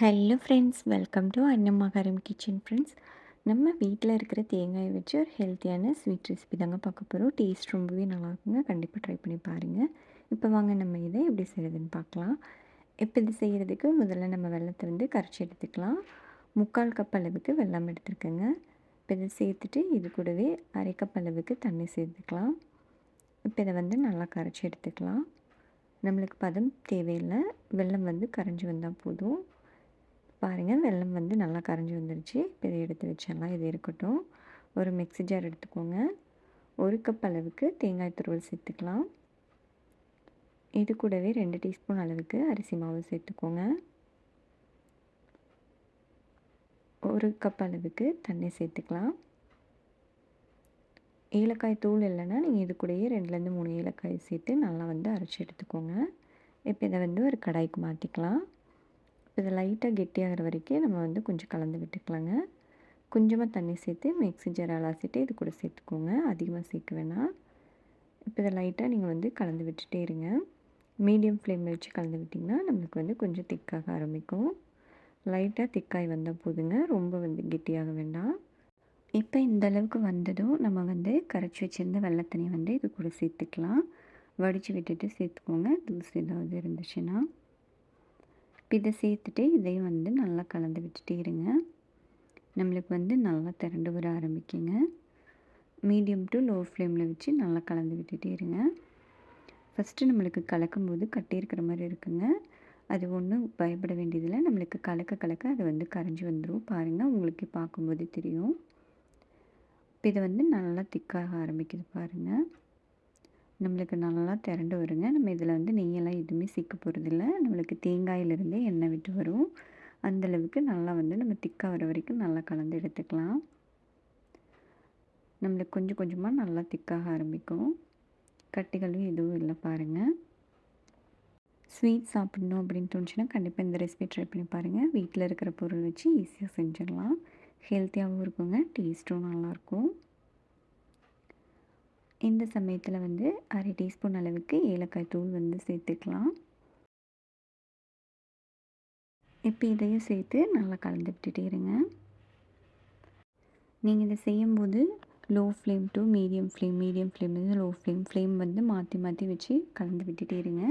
Hello friends welcome to அன்னமகாரம் kitchen friends நம்ம வீட்டில் இருக்கிற தேங்காயை வச்சு ஒரு ஹெல்த்தியான ஸ்வீட் ரெசிபி தாங்க பார்க்க போகிறோம் டேஸ்ட் ரொம்பவே நல்லாயிருக்குங்க. கண்டிப்பாக ட்ரை பண்ணி பாருங்கள் இப்போ வாங்க நம்ம இதை எப்படி செய்கிறதுன்னு பார்க்கலாம். இப்போ இது செய்கிறதுக்கு முதல்ல நம்ம வெள்ளத்தை வந்து கரைச்சி எடுத்துக்கலாம். முக்கால் கப் அளவுக்கு வெள்ளம் எடுத்துருக்கேங்க. இப்போ இதை சேர்த்துட்டு இது கூடவே அரை கப் அளவுக்கு தண்ணி சேர்த்துக்கலாம். இப்போ இதை வந்து நல்லா கரைச்சி எடுத்துக்கலாம். நம்மளுக்கு பதம் தேவையில்லை. வெள்ளம் வந்து கரைஞ்சி வந்தால் போதும். பாருங்கள் வெல்லம் வந்து நல்லா கரைஞ்சி வந்துருச்சு. இப்போ இதை எடுத்து வச்சிடலாம். இது இருக்கட்டும். ஒரு மிக்ஸி ஜார் எடுத்துக்கோங்க. ஒரு கப் அளவுக்கு தேங்காய் துருவல் சேர்த்துக்கலாம். இது கூடவே ரெண்டு டீஸ்பூன் அளவுக்கு அரிசி மாவு சேர்த்துக்கோங்க. ஒரு கப் அளவுக்கு தண்ணி சேர்த்துக்கலாம். ஏலக்காய் தூள் இல்லைன்னா நீங்கள் இது கூடயே ரெண்டுலேருந்து மூணு ஏலக்காய் சேர்த்து நல்லா வந்து அரைச்சி எடுத்துக்கோங்க. இப்போ இதை வந்து ஒரு கடாய்க்கு மாற்றிக்கலாம் இதை லைட்டாக கெட்டியாகிற வரைக்கும் நம்ம வந்து கொஞ்சம் கலந்து விட்டுக்கலாங்க. கொஞ்சமாக தண்ணி சேர்த்து மிக்ஸி ஜார் அலாசிட்டு இது கூட சேர்த்துக்கோங்க. அதிகமாக சேர்க்க வேணாம். இப்போ இதை லைட்டாக நீங்கள் வந்து கலந்து விட்டுட்டே இருங்க. மீடியம் ஃப்ளேமில் வச்சு கலந்து விட்டிங்கன்னா நம்மளுக்கு வந்து கொஞ்சம் திக்காக ஆரம்பிக்கும். லைட்டாக திக்காய் வந்தால் போதுங்க. ரொம்ப வந்து கெட்டியாக வேண்டாம். இப்போ இந்த அளவுக்கு வந்ததும் நம்ம வந்து கரைச்சி வச்சுருந்த வெள்ளத்தண்ணியை வந்து இது கூட சேர்த்துக்கலாம். வடித்து விட்டுட்டு சேர்த்துக்கோங்க. தூசி ஏதாவது இருந்துச்சுன்னா. இதை சேர்த்துட்டு இதையும் வந்து நல்லா கலந்து விட்டுட்டே இருங்க. நம்மளுக்கு வந்து நல்லா திரண்டு வர ஆரம்பிக்குங்க. மீடியம் டு லோ ஃப்ளேமில் வச்சு நல்லா கலந்து விட்டுட்டே இருங்க. ஃபஸ்ட்டு நம்மளுக்கு கலக்கும்போது கட்டி இருக்கிற மாதிரி இருக்குங்க. அது ஒன்றும் பயப்பட வேண்டியதில்லை. நம்மளுக்கு கலக்க கலக்க அது வந்து கரைஞ்சி வந்துடும் பாருங்கள் உங்களுக்கு பார்க்கும்போது தெரியும். இப்போ இதை வந்து நல்லா திக்காக ஆரம்பிக்குது பாருங்கள் நம்மளுக்கு நல்லா திரண்டு வருங்க. நம்ம இதில் வந்து நெய்யெல்லாம் எதுவுமே சிக்க போகிறதில்ல நம்மளுக்கு தேங்காயிலிருந்தே எண்ணெய் விட்டு வரும். அந்தளவுக்கு நல்லா வந்து நம்ம திக்காக வர வரைக்கும் நல்லா கலந்து எடுத்துக்கலாம். நம்மளுக்கு கொஞ்சம் கொஞ்சமாக நல்லா திக்காக ஆரம்பிக்கும். கட்டிகளும் எதுவும் இல்லை பாருங்கள் ஸ்வீட் சாப்பிடணும் அப்படின்னு தோணுச்சுன்னா கண்டிப்பாக இந்த ரெசிபி ட்ரை பண்ணி பாருங்கள் வீட்டில் இருக்கிற பொருள் வச்சு ஈஸியாக செஞ்சிடலாம். ஹெல்த்தியாகவும் இருக்குங்க. டேஸ்ட்டும் நல்லாயிருக்கும் இந்த சமயத்தில் வந்து அரை டீஸ்பூன் அளவுக்கு ஏலக்காய் தூள் வந்து சேர்த்துக்கலாம். இப்போ இதையும் சேர்த்து நல்லா கலந்து விட்டுட்டே இருங்க. நீங்கள் இதை செய்யும்போது low flame to medium flame medium ஃப்ளேம்லேருந்து low flame flame வந்து மாற்றி மாற்றி வச்சு கலந்து விட்டுட்டே இருங்க.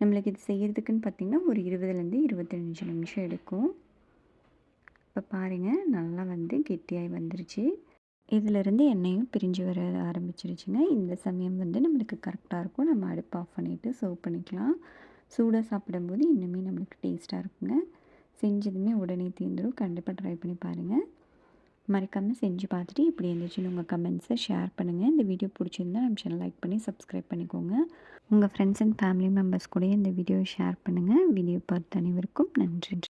நம்மளுக்கு இது செய்கிறதுக்குன்னு பார்த்திங்கன்னா ஒரு இருபதுலேருந்து இருபத்தஞ்சு நிமிஷம் எடுக்கும். இப்போ பாருங்கள் நல்லா வந்து கெட்டியாகி வந்துருச்சு. இதிலிருந்து எண்ணெயும் பிரிஞ்சு வர ஆரம்பிச்சிருச்சுங்க. இந்த சமயம் வந்து நம்மளுக்கு கரெக்டாக இருக்கும். நம்ம அடுப்பு ஆஃப் பண்ணிவிட்டு சர்வ் பண்ணிக்கலாம். சூடாக சாப்பிடும்போது இன்னுமே நம்மளுக்கு டேஸ்ட்டாக இருக்குங்க. செஞ்சதுமே உடனே தீர்ந்துடும் கண்டிப்பாக ட்ரை பண்ணி பாருங்கள் மறக்காமல் செஞ்சு பார்த்துட்டு இப்படி இருந்துச்சுன்னு உங்கள் கமெண்ட்ஸை ஷேர் பண்ணுங்கள் இந்த வீடியோ பிடிச்சிருந்தா நம்ம சேனல் லைக் பண்ணி சப்ஸ்கிரைப் பண்ணிக்கோங்க. உங்கள் ஃப்ரெண்ட்ஸ் அண்ட் ஃபேமிலி மெம்பர்ஸ் கூட இந்த வீடியோவை ஷேர் பண்ணுங்கள் வீடியோ பார்த்து அனைவருக்கும் நன்றி.